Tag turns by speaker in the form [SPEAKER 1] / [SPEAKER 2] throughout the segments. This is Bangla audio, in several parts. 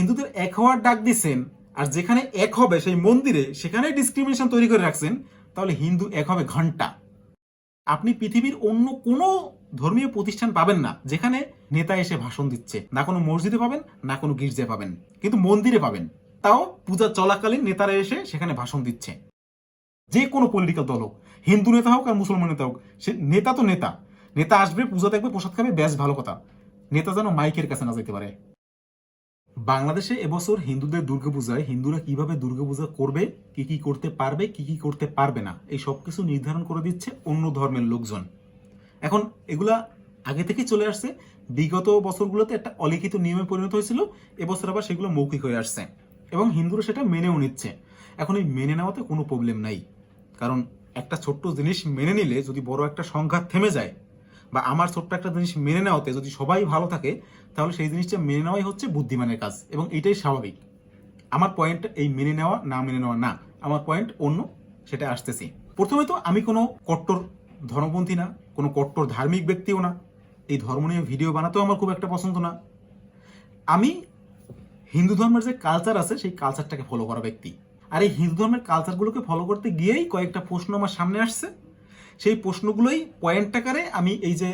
[SPEAKER 1] হিন্দুদের এক হওয়ার ডাক দিচ্ছেন আর যেখানে এক হবে সেই মন্দিরে সেখানে ডিসক্রিমিনেশন তৈরি করে রাখছেন, তাহলে হিন্দু এক হবে ঘণ্টা। আপনি পৃথিবীর অন্য কোনো ধর্মীয় প্রতিষ্ঠান পাবেন না, যেখানে নেতা এসে ভাষণ দিচ্ছে। না কোনো মসজিদে পাবেন, না কোনো গির্জায় পাবেন, কিন্তু মন্দিরে পাবেন। তাও পূজা চলাকালীন নেতারা এসে সেখানে ভাষণ দিচ্ছে। যে কোনো পলিটিক্যাল দল হোক, হিন্দু নেতা হোক আর মুসলমান নেতা হোক, সে নেতা তো নেতা। নেতা আসবে, পূজা দেখবে, প্রসাদ খাবে, ব্যাস, ভালো কথা। নেতা যেন মাইকের কাছে না যেতে পারে। বাংলাদেশে এবছর হিন্দুদের দুর্গাপূজায় হিন্দুরা কীভাবে দুর্গাপূজা করবে, কি কি করতে পারবে, কি কি করতে পারবে না, এই সব কিছু নির্ধারণ করে দিচ্ছে অন্য ধর্মের লোকজন। এখন এগুলা আগে থেকেই চলে আসছে। বিগত বছরগুলোতে একটা অলিখিত নিয়মে পরিণত হয়েছিল, এবছর আবার সেগুলো মৌখিক হয়ে আসছে এবং হিন্দুরা সেটা মেনেও নিচ্ছে। এখন এই মেনে নেওয়াতে কোনো প্রবলেম নাই। কারণ একটা ছোট্ট জিনিস মেনে নিলে যদি বড় একটা সংঘাত থেমে যায় বা আমার ছোট্ট একটা জিনিস মেনে নেওয়াতে যদি সবাই ভালো থাকে, তাহলে সেই জিনিসটা মেনে নেওয়াই হচ্ছে বুদ্ধিমানের কাজ এবং এটাই স্বাভাবিক। আমার পয়েন্ট এই মেনে নেওয়া, না মেনে নেওয়া না, আমার পয়েন্ট অন্য, সেটা আসতেছি। প্রথমে তো আমি কোনো কট্টর ধর্মপন্থী না, কোনো কট্টর ধার্মিক ব্যক্তিও না। এই ধর্ম নিয়ে ভিডিও বানাতেও আমার খুব একটা পছন্দ না। আমি হিন্দু ধর্মের যে কালচার আছে, সেই কালচারটাকে ফলো করা ব্যক্তি। আর এই হিন্দু ধর্মের কালচারগুলোকে ফলো করতে গিয়েই কয়েকটা প্রশ্ন আমার সামনে আসছে। সেই প্রশ্নগুলোই পয়েন্ট আকারে আমি এই যে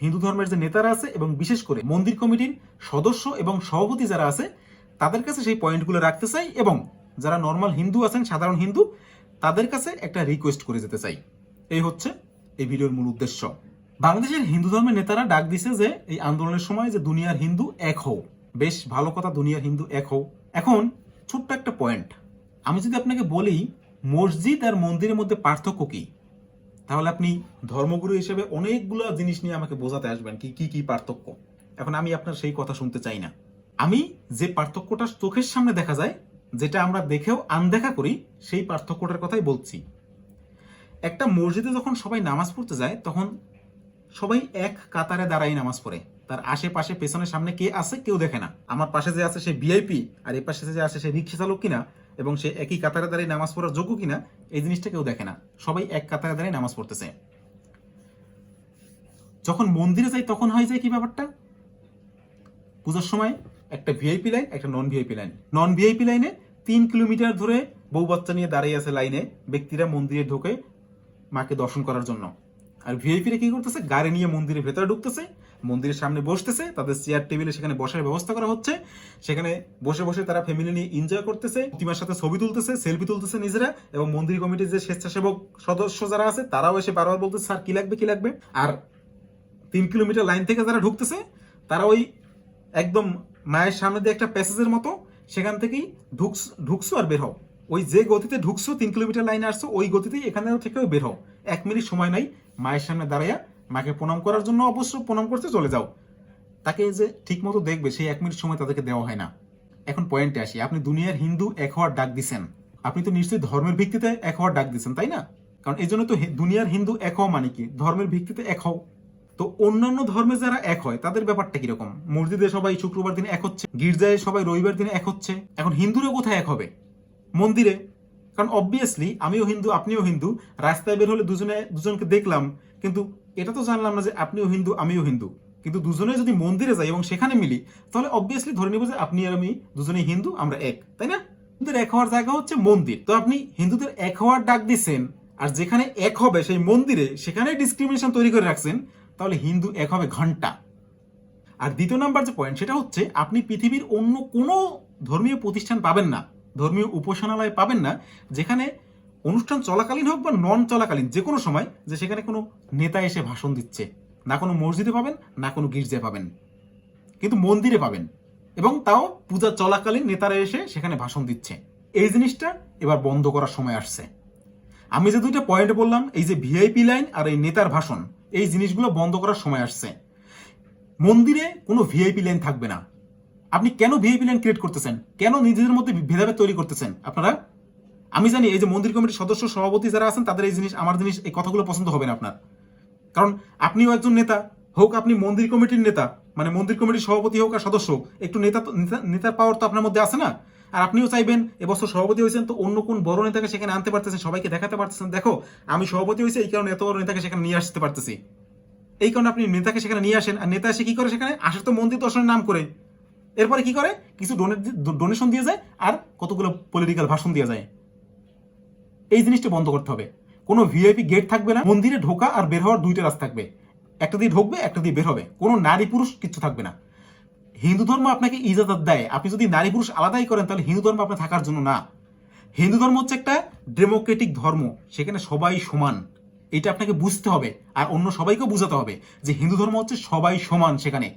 [SPEAKER 1] হিন্দু ধর্মের যে নেতারা আছে এবং বিশেষ করে মন্দির কমিটির সদস্য এবং সভাপতি যারা আছে, তাদের কাছে সেই পয়েন্টগুলো রাখতে চাই এবং যারা নর্মাল হিন্দু আছেন, সাধারণ হিন্দু, তাদের কাছে একটা রিকোয়েস্ট করে যেতে চাই। এই হচ্ছে এই ভিডিওর মূল উদ্দেশ্য। বাংলাদেশের হিন্দু ধর্মের নেতারা ডাক দিছে যে এই আন্দোলনের সময় যে দুনিয়ার হিন্দু এক হও। বেশ ভালো কথা, দুনিয়ার হিন্দু এক হও। এখন ছোট্ট একটা পয়েন্ট। আমি যদি আপনাকে বলি, মসজিদ আর মন্দিরের মধ্যে পার্থক্য কি? তাহলে আপনি ধর্মগুরু হিসেবে অনেকগুলো জিনিস নিয়ে আমাকে বোঝাতে আসবেন কি কি কি পার্থক্য। এখন আমি আপনার সেই কথা শুনতে চাই না। আমি যে পার্থক্যটা চোখের সামনে দেখা যায়, যেটা আমরা দেখেও আনদেখা করি, সেই পার্থক্যটার কথাই বলছি। একটা মসজিদে যখন সবাই নামাজ পড়তে যায়, তখন সবাই এক কাতারে দাঁড়াই নামাজ পড়ে। তার আশেপাশে পেছনের সামনে কে আছে কেউ দেখে না। আমার পাশে যে আছে সে ভিআইপি আর এর পাশে যে আছে সে রিক্সা চালক কিনা এবং সে একই কাতারে দাঁড়িয়ে নামাজ পড়ার যোগ্য কিনা, এই জিনিসটা কেউ দেখে না। সবাই এক কাতারে দাঁড়িয়ে নামাজ পড়তেছে। যখন মন্দিরে যাই তখন হয় যায় কি ব্যাপারটা? পূজার সময় একটা ভিআইপি লাইন একটা non VIP line non VIP লাইনে তিন কিলোমিটার ধরে বউ বাচ্চা নিয়ে দাঁড়িয়ে আছে লাইনে ব্যক্তিরা মন্দিরে ঢোকে মাকে দর্শন করার জন্য। আর ভিআইপিরা কি করতেছে? গাড়ি নিয়ে মন্দিরের ভেতরে ঢুকতেছে। মন্দিরের সামনে বসতেছে, তাদের চেয়ার টেবিলে সেখানে বসার ব্যবস্থা করা হচ্ছে। সেখানে বসে বসে তারা ফ্যামিলি নিয়ে এনজয় করতেছে, প্রতিমার সাথে ছবি তুলতেছে সেলফি তুলতেছে নিজেরা এবং মন্দির কমিটির যে স্বেচ্ছাসেবক সদস্য যারা আছে, তারাও এসে বারবার বলতেছে, স্যার, কি লাগবে কি লাগবে? আর তিন কিলোমিটার লাইন থেকে যারা ঢুকতেছে, তারা ওই একদম মায়ের সামনে দিয়ে একটা প্যাসেজের মতো সেখান থেকেই ঢুকস ঢুকছো আর বের হও। ওই যে গতিতে ঢুকছো, তিন কিলোমিটার লাইনে আসছো, ওই গতিতেই এখানে থেকেও বের হও। এক মিনিট সময় নাই, মায়ের সামনে দাঁড়াইয়া মাকে প্রণাম করার জন্য অবশ্য প্রণাম করতে চলে যাও। তাকে যে ঠিক মতো দেখবে, সেই এক মিনিট সময় তাদেরকে দেওয়া হয় না। এখন পয়েন্টে আসি। আপনি দুনিয়ার হিন্দু এক হওয়ার ডাক দিছেন। আপনি তো নিশ্চয়ই ধর্মের ভিত্তিতে এক হওয়ার ডাক দিচ্ছেন তাই না? কারণ এই জন্য তো দুনিয়ার হিন্দু এক হওয়া মানে কি? ধর্মের ভিত্তিতে এক হও। তো অন্যান্য ধর্মে যারা এক হয়, তাদের ব্যাপারটা কীরকম? মসজিদে সবাই শুক্রবার দিনে এক হচ্ছে, গির্জায় সবাই রবিবার দিনে এক হচ্ছে, এখন হিন্দুরা কোথায় এক হবে? মন্দিরে। কারণ অবভিয়াসলি আমিও হিন্দু, আপনিও হিন্দু, রাস্তায় বের হলে দুজনে, দুজনকে দেখলাম, কিন্তু এটা তো জানলাম না যে আপনিও হিন্দু, আমিও হিন্দু। কিন্তু দুজনে যদি মন্দিরে যাই এবং সেখানে মিলি, তাহলে অবভিয়াসলি ধরে নিব যে আপনি আর আমি দুজনেই হিন্দু, আমরা এক, তাই না? হিন্দুদের এক হওয়ার জায়গা হচ্ছে মন্দির। তো আপনি হিন্দুদের এক হওয়ার ডাক দিচ্ছেন আর যেখানে এক হবে সেই মন্দিরে সেখানে ডিসক্রিমিনেশন তৈরি করে রাখছেন, তাহলে হিন্দু এক হবে ঘণ্টা। আর দ্বিতীয় নাম্বার যে পয়েন্ট সেটা হচ্ছে আপনি পৃথিবীর অন্য কোনো ধর্মীয় প্রতিষ্ঠান পাবেন না, ধর্মীয় উপাসনালয় পাবেন না, যেখানে অনুষ্ঠান চলাকালীন হোক বা নন চলাকালীন, যে কোনো সময় যে সেখানে কোনো নেতা এসে ভাষণ দিচ্ছে। না কোনো মসজিদে পাবেন, না কোনো গির্জায় পাবেন। কিন্তু মন্দিরে পাবেন। এবং তাও পূজা চলাকালীন নেতারা এসে সেখানে ভাষণ দিচ্ছে। এই জিনিসটা এবার বন্ধ করার সময় আসছে। আমি যে দুইটা পয়েন্ট বললাম, এই যে ভিআইপি লাইন আর এই নেতার ভাষণ, এই জিনিসগুলো বন্ধ করার সময় আসছে। মন্দিরে কোনো ভিআইপি লাইন থাকবে না। আপনি কেন ভিআইপি লাইন ক্রিয়েট করতেছেন? কেন নিজেদের মধ্যে ভেদাভেদ তৈরি করতেছেন? আপনারা আমি জানি এই যে মন্দির কমিটির সদস্য, সভাপতি যারা আছেন, তাদের এই জিনিস, আমার জিনিস, এই কথাগুলো পছন্দ হবে না আপনার। কারণ আপনিও একজন নেতা, হোক আপনি মন্দির কমিটির নেতা মানে মন্দির কমিটির সভাপতি হোক আর সদস্য হোক, একটু নেতা নেতার পাওয়ার তো আপনার মধ্যে আছে না? আর আপনিও চাইবেন, এবছর সভাপতি হয়েছেন, তো অন্য কোন বড় নেতাকে সেখানে আনতে পারতেছেন, সবাইকে দেখাতে পারতেছেন। দেখো, আমি সভাপতি হয়েছে, এই কারণে এত বড় নেতাকে সেখানে নিয়ে আসতে পারতেছি। এই কারণে আপনি নেতাকে সেখানে নিয়ে আসেন, আর নেতা এসে কি করে সেখানে? আসে তো মন্দির দর্শনের নাম করে। এরপরে কি করে? কিছু ডোনেশন দিয়ে যায়, আর কতগুলো পলিটিক্যাল ভাষণ দিয়ে যায়। এই জিনিসটা বন্ধ করতে হবে। কোনো ভিআইপি গেট থাকবে না, মন্দিরে ঢোকা আর বের হওয়ার দুইটা রাস্তা থাকবে। একটা দিয়ে ঢুকবে, একটা দিয়ে বের হবে। কোনো নারী পুরুষ কিছু থাকবে না। হিন্দু ধর্ম আপনাকে ইজাজত দেয়। আপনি যদি নারী পুরুষ আলাদাই করেন, তাহলে হিন্দু ধর্ম আপনার থাকার জন্য না। হিন্দু ধর্ম হচ্ছে একটা ডেমোক্রেটিক ধর্ম, সেখানে সবাই সমান। এটা আপনাকে বুঝতে হবে, আর অন্য সবাইকেও বুঝাতে হবে যে হিন্দু ধর্ম হচ্ছে সবাই সমান সেখানে।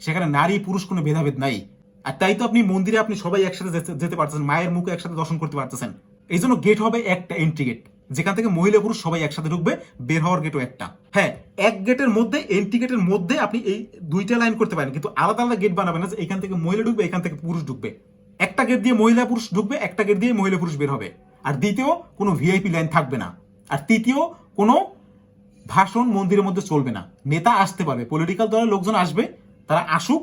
[SPEAKER 1] সেখানে নারী পুরুষ কোনো ভেদাভেদ নাই। আর তাই তো আপনি মন্দিরে আপনি সবাই একসাথে যেতে পারতেছেন, মায়ের মুখে একসাথে দর্শন করতে পারতেছেন। এই জন্য গেট হবে একটা এন্ট্রি গেট যেখান থেকে মহিলা পুরুষ সবাই একসাথে ঢুকবে, বের হওয়ার গেটও একটা। হ্যাঁ এক গেটের মধ্যে এন্ট্রি গেটের মধ্যে আপনি এই দুইটা লাইন করতে পারেন, কিন্তু আলাদা আলাদা গেট বানাবেন না যে এখান থেকে মহিলা ঢুকবে, এখান থেকে পুরুষ ঢুকবে। একটা গেট দিয়ে মহিলা পুরুষ ঢুকবে, একটা গেট দিয়ে মহিলা পুরুষ বের হবে। আর দ্বিতীয়, কোনো ভিআইপি লাইন থাকবে না। আর তৃতীয়, কোনো ভাষণ মন্দিরের মধ্যে চলবে না। নেতা আসতে পারবে পলিটিক্যাল দলের লোকজন আসবে, তারা আসুক,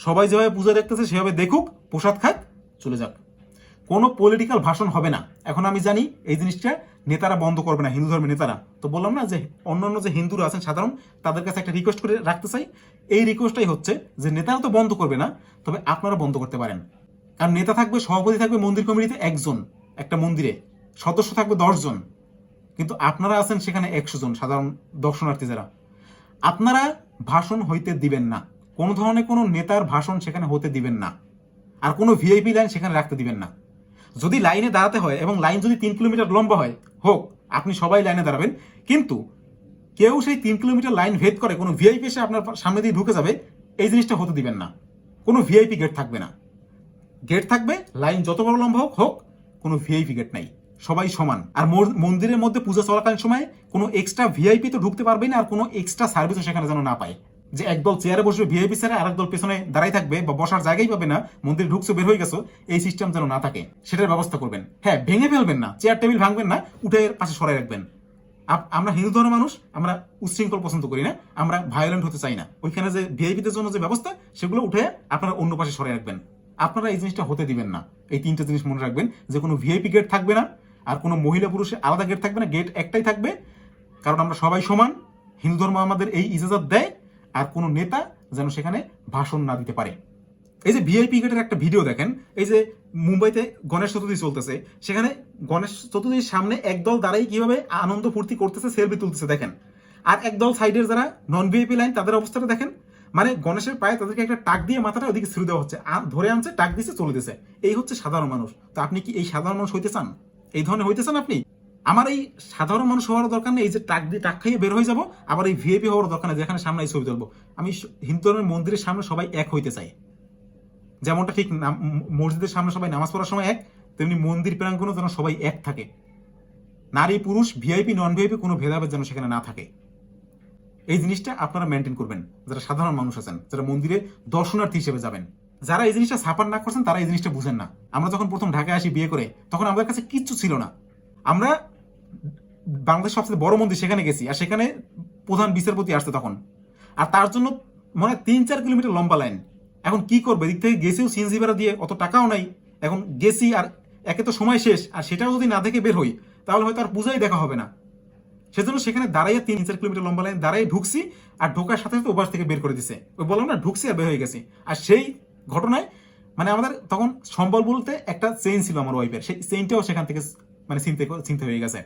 [SPEAKER 1] সবাই যেভাবে পূজা দেখতেছে, সেভাবে দেখুক, প্রসাদ খাক, চলে যাক। কোনো পলিটিক্যাল ভাষণ হবে না। এখন আমি জানি এই জিনিসটা নেতারা বন্ধ করবে না, হিন্দু ধর্মের নেতারা। তো বললাম না যে অন্যান্য যে হিন্দুরা আছেন সাধারণ, তাদের কাছে একটা রিকোয়েস্ট করে রাখতে চাই। এই রিকোয়েস্টটাই হচ্ছে যে নেতারা তো বন্ধ করবে না, তবে আপনারা বন্ধ করতে পারেন। কারণ নেতা থাকবে, সভাপতি থাকবে, মন্দির কমিটিতে একজন, একটা মন্দিরে। সদস্য থাকবে দশজন। কিন্তু আপনারা আছেন সেখানে একশো জন সাধারণ দর্শনার্থী যারা। আপনারা ভাষণ হইতে দিবেন না। কোনো ধরনের কোনো নেতার ভাষণ সেখানে হতে দিবেন না। আর কোনো ভিআইপি লাইন সেখানে রাখতে দিবেন না। যদি লাইনে দাঁড়াতে হয় এবং লাইন যদি তিন কিলোমিটার লম্বা হয়, হোক, আপনি সবাই লাইনে দাঁড়াবেন। কিন্তু কেউ সেই তিন কিলোমিটার লাইন ভেদ করে কোনো ভিআইপি এসে আপনার সামনে দিয়ে ঢুকে যাবে, এই জিনিসটা হতে দিবেন না। কোনো ভিআইপি গেট থাকবে না। গেট থাকবে, লাইন যত বড় লম্বা হোক হোক, কোনো ভিআইপি গেট নাই। সবাই সমান। আর মন্দিরের মধ্যে পূজা চলাকালীন সময় কোনো এক্সট্রা ভিআইপি তো ঢুকতে পারবে না, আর কোনো এক্সট্রা সার্ভিসও সেখানে যেন না পায়। যে একদল চেয়ারে বসবে ভিআইপি স্যারে আর একদল পেছনে দাঁড়াই থাকবে বা বসার জায়গাই পাবে না, মন্দিরে ঢুকছে, বের হয়ে গেছো, এই সিস্টেম যেন না থাকে। সেটার ব্যবস্থা করবেন। হ্যাঁ ভেঙে ফেলবেন না চেয়ার টেবিল ভাঙবেন না, উঠে পাশে সরাই রাখবেন। আমরা হিন্দু ধর্মের মানুষ, আমরা উচ্ছৃঙ্খল পছন্দ করি না, আমরা ভায়োলেন্ট হতে চাই না। ওইখানে যে ভিআইপিদের জন্য যে ব্যবস্থা, সেগুলো উঠে আপনারা অন্য পাশে সরাই রাখবেন। আপনারা এই জিনিসটা হতে দিবেন না। এই তিনটা জিনিস মনে রাখবেন, যে কোনো ভিআইপি গেট থাকবে না, আর কোনো মহিলা পুরুষের আলাদা গেট থাকবে না গেট একটাই থাকবে। কারণ আমরা সবাই সমান, হিন্দু ধর্ম আমাদের এই ইজাজত দেয় আর কোনো নেতা যেন সেখানে ভাষণ না দিতে পারে। এই যে ভিআইপি গেটের একটা ভিডিও দেখেন, এই যে মুম্বাইতে গণেশ চতুর্থী চলতেছে, সেখানে গণেশ চতুর্থীর সামনে একদল দাঁড়াই কীভাবে আনন্দ ফুর্তি করতেছে সেলফি তুলতেছে, দেখেন। আর একদল সাইডের যারা নন ভিআইপি লাইন তাদের অবস্থাটা দেখেন মানে গণেশের পায়ে তাদেরকে একটা টাক দিয়ে মাথাটা ওদিকে ছুড়ে দেওয়া হচ্ছে আর ধরে আনছে, টাক দিছে, চলে দিছে। এই হচ্ছে সাধারণ মানুষ। তো আপনি কি এই সাধারণ মানুষ হইতে চান? এই ধরনের হইতে চান আপনি? আমার এই সাধারণ মানুষ হওয়ার দরকার নেই, এই যে টাক দিয়ে টাক খাইয়ে বের হয়ে যাব, আবার এই ভিআইপি হওয়ার দরকার নেই, যেখানে সামনে এই ছবি তুলবো। আমি হিন্দু ধর্মের মন্দিরের সামনে সবাই এক হইতে চাই। যেমনটা ঠিক মসজিদের সামনে সবাই নামাজ পড়ার সময় এক, তেমনি মন্দির প্রাঙ্গণও যেন সবাই এক থাকে। নারী, পুরুষ ভিআইপি নন ভিআইপি কোনো ভেদাভেদ যেন সেখানে না থাকে। এই জিনিসটা আপনারা মেনটেন করবেন, যারা সাধারণ মানুষ আছেন, যারা মন্দিরে দর্শনার্থী হিসেবে যাবেন। যারা এই জিনিসটা সাফার না করছেন, তারা এই জিনিসটা বুঝেন না। আমরা যখন প্রথম ঢাকায় আসি বিয়ে করে, তখন আমাদের কাছে কিচ্ছু ছিল না। আমরা বাংলাদেশ সবচেয়ে বড় মন্দির সেখানে গেছি, আর সেখানে প্রধান বিচারপতি আসছে তখন। আর তার জন্য মানে তিন চার কিলোমিটার লম্বা লাইন এখন কি করবে? এদিক থেকে গেছিও ভাড়া দিয়ে অত টাকাও নাই। এখন গেছি আর একে তো সময় শেষ, আর সেটাও যদি না দেখে বের হই, তাহলে হয়তো আর পূজাই দেখা হবে না। সেজন্য সেখানে দাঁড়াইয়ে তিন চার কিলোমিটার লম্বা লাইন দাঁড়াই ঢুকছি, আর ঢোকার সাথে সাথে ওপাশ থেকে বের করে দিছে। ওই বললাম না, ঢুকছি আর বের হয়ে গেছি। আর সেই ঘটনায় মানে আমাদের তখন সম্বল বলতে একটা চেইন ছিল আমার ওয়াইফের সেই চেইনটাও সেখান থেকে মানে চিনতে চিনতে হয়ে গেছে।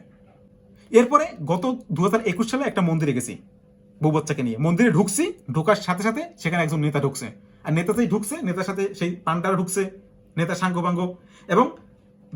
[SPEAKER 1] এরপরে গত দুহাজার একুশ সালে একটা মন্দিরে গেছি, বউ বাচ্চাকে নিয়ে। মন্দিরে ঢুকছি, ঢোকার সাথে সাথে সেখানে একজন নেতা ঢুকছে। আর নেতাতেই ঢুকছে, নেতার সাথে সেই পান্ডারা ঢুকছে, নেতা সাঙ্গ এবং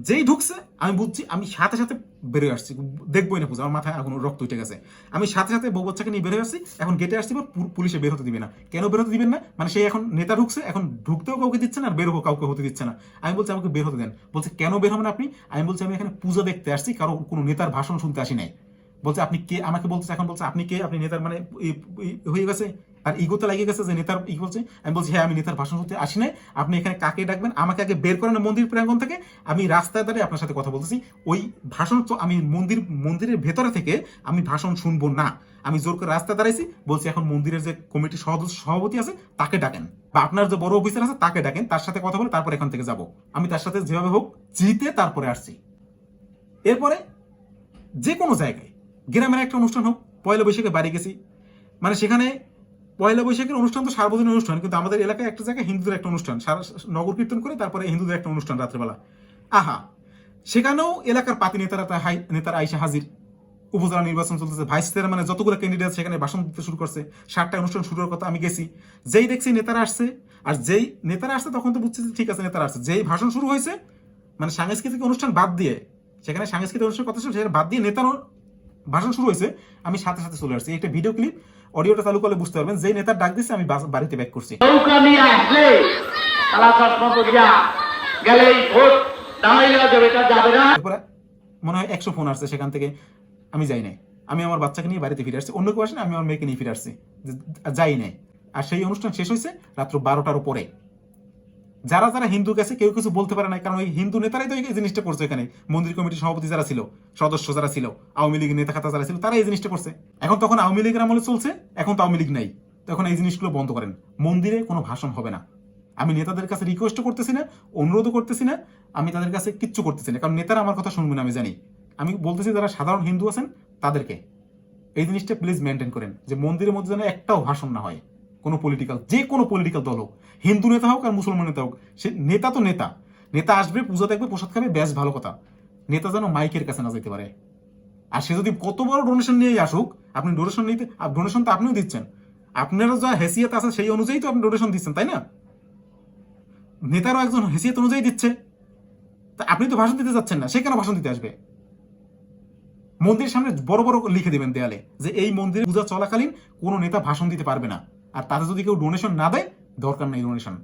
[SPEAKER 1] যেই ঢুকছে, আমি বুঝছি, আমি সাথে সাথে বেরিয়ে আসছি। দেখবোই না পুজো, আমার মাথায় এখন রক্ত উঠে গেছে। আমি সাথে সাথে বউ বাচ্চাকে নিয়ে বেরিয়ে আসছি, এখন গেটে আসছি পুলিশে বের হতে দিবে না। কেন বের হতে দিবেন না? মানে সেই এখন নেতা ঢুকছে, এখন ঢুকতেও কাউকে দিচ্ছে না, আর বের কাউকে হতে দিচ্ছে না। আমি বলছি, আমাকে বের হতে দেন। বলছে, কেন বের হবেন আপনি? আমি বলছি, আমি এখানে পুজো দেখতে আসছি, কারও কোনো নেতার ভাষণ শুনতে আসি নাই। বলছে, আপনি কে? আমাকে বলছে এখন বলছে, আপনি কে? আপনি নেতার মানে হয়ে গেছে? আর ইগোতে লাগিয়ে গেছে যে নেতার ই বলছে, আমি বলছি হ্যাঁ আমি নেতার ভাষণ শুনতে আসি নাই। আপনি এখানে কাকে ডাকবেন? আমাকে আগে বের করেন মন্দির প্রাঙ্গণ থেকে। আমি রাস্তায় দাঁড়িয়ে আপনার সাথে কথা বলতেছি। ওই ভাষণ তো আমি মন্দির, মন্দিরের ভেতরে থেকে আমি ভাষণ শুনব না। আমি জোর করে রাস্তায় দাঁড়াইছি, বলছি, এখন মন্দিরের যে কমিটির সদস্য সভাপতি আছে, তাকে ডাকেন। বা আপনার যে বড় অফিসার আছে, তাকে ডাকেন, তার সাথে কথা বলে তারপর এখান থেকে যাব। আমি তার সাথে যেভাবে হোক, জিতে তারপরে আসছি। এরপরে যে কোনো জায়গায় গ্রামের একটা অনুষ্ঠান হোক, পয়লা বৈশাখে বাড়ি গেছি। মানে সেখানে পয়লা বৈশাখের অনুষ্ঠান তো সার্বজনীন অনুষ্ঠান, কিন্তু আমাদের এলাকায় একটা জায়গায় হিন্দুদের একটা অনুষ্ঠান। নগর কীর্তন করে তারপরে হিন্দুদের একটা অনুষ্ঠান রাত্রেবেলা। আহা! সেখানেও এলাকার পাতি নেতারা হাই নেতারা আইসা হাজির। উপজেলা নির্বাচন চলতেছে। ভাইস চেয়ারম্যানে যতগুলো ক্যান্ডিডেট সেখানে ভাষণ দিতে শুরু করছে। সাতটা অনুষ্ঠান শুরুর কথা আমি গেছি। যেই দেখছি নেতারা আসছে, আর যেই নেতারা আসছে তখন তো বুঝছি ঠিক আছে নেতারা আসছে। যেই ভাষণ শুরু হয়েছে মানে সাংস্কৃতিক অনুষ্ঠান বাদ দিয়ে, সেখানে সাংস্কৃতিক অনুষ্ঠান কথা ছিল বাদ দিয়ে নেতার ভাষণ শুরু হয়েছে আমি সাথে সাথে চলে আসছি। একটা ভিডিও ক্লিপ অডিওটা চালু করলে বুঝতে পারবেন যেই নেতার ডাক দিচ্ছে আমি বাড়িতে ব্যাক করছি। মনে হয় একশো ফোন আসছে সেখান থেকে আমি যাই নাই। আমি আমার বাচ্চাকে নিয়ে বাড়িতে ফিরে আসছি। অন্য কেউ আসেনি আমি আমার মেয়েকে নিয়ে ফিরে আসছি। যাই নাই। আর সেই অনুষ্ঠান শেষ হয়েছে রাত্র বারোটার পরে। যারা যারা হিন্দু গেছে, কেউ কিছু বলতে পারে না কারণ ওই হিন্দু নেতারাই তো এই জিনিসটা করছে এখানে। মন্দির কমিটির সভাপতি যারা ছিল, সদস্য যারা ছিল, আওয়ামী লীগের নেতা খাতা যারা ছিল তারা এই জিনিসটা করছে। এখন তখন আওয়ামী লীগের আমলে চলছে, এখন তো আওয়ামী লীগ নাই। তখন এই জিনিসগুলো বন্ধ করেন। মন্দিরে কোনো ভাষণ হবে না। আমি নেতাদের কাছে রিকোয়েস্ট করতেছি না অনুরোধও করতেছি না, আমি তাদের কাছে কিচ্ছু করতেছি না, কারণ নেতারা আমার কথা শুনবে না, আমি জানি। আমি বলতেছি, যারা সাধারণ হিন্দু আছেন, তাদেরকে। এই জিনিসটা প্লিজ মেনটেন করেন, যে মন্দিরের মধ্যে যেন একটাও ভাষণ না হয়। কোনো পলিটিক্যাল যে কোনো পলিটিক্যাল দল হোক, হিন্দু নেতা হোক আর মুসলমান নেতা হোক, সে নেতা তো নেতা। নেতা আসবে, পূজা দেখবে প্রসাদ খাবে, ব্যাস, ভালো কথা। নেতা যেন মাইকের কাছে না যেতে পারে। আর সে যদি কত বড় ডোনেশন নিয়েই আসুক, আপনি ডোনেশন নিতে ডোনেশন তো আপনিও দিচ্ছেন। আপনারও যা হেসিয়ত আছে সেই অনুযায়ী তো আপনি ডোনেশন দিচ্ছেন, তাই না? নেতারও একজন হেসিয়ত অনুযায়ী দিচ্ছে। তা আপনি তো ভাষণ দিতে যাচ্ছেন না, সে কেন ভাষণ দিতে আসবে? মন্দিরের সামনে বড় বড় লিখে দেবেন দেয়ালে যে এই মন্দিরে পূজা চলাকালীন কোনো নেতা ভাষণ দিতে পারবে না। আর তাতে যদি কেউ ডোনেশন না দেয়, দরকার নেই ডোনেশন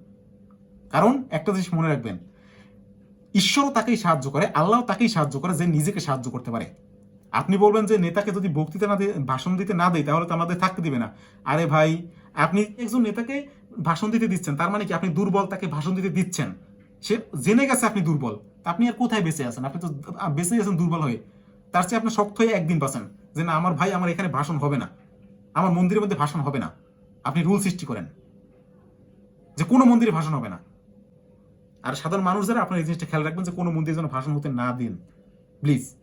[SPEAKER 1] কারণ একটা জিনিস মনে রাখবেন, ঈশ্বরও তাকেই সাহায্য করে, আল্লাহ তাকেই সাহায্য করে যে নিজেকে সাহায্য করতে পারে। আপনি বলবেন যে নেতাকে যদি বক্তৃতা না দিয়ে, ভাষণ দিতে না দেয়, তাহলে তো আমাদের থাকতে দিবে না। আরে ভাই, আপনি একজন নেতাকে ভাষণ দিতে দিচ্ছেন, তার মানে কি আপনি দুর্বল তাকে ভাষণ দিতে দিচ্ছেন? সে জেনে গেছে আপনি দুর্বল আপনি আর কোথায় বেঁচে আছেন? আপনি তো বেঁচে আছেন দুর্বল হয়ে। তার চেয়ে আপনি শক্ত হয়ে একদিন বাঁচেন, যে না, আমার ভাই আমার এখানে ভাষণ হবে না। আমার মন্দিরের মধ্যে ভাষণ হবে না। আপনি রুল সৃষ্টি করেন যে কোনো মন্দিরে ভাষণ হবে না। আর সাধারণ মানুষ যারা আপনার এই জিনিসটা খেয়াল রাখবেন যে কোনো মন্দিরে যেন ভাষণ হতে না দিন। প্লিজ।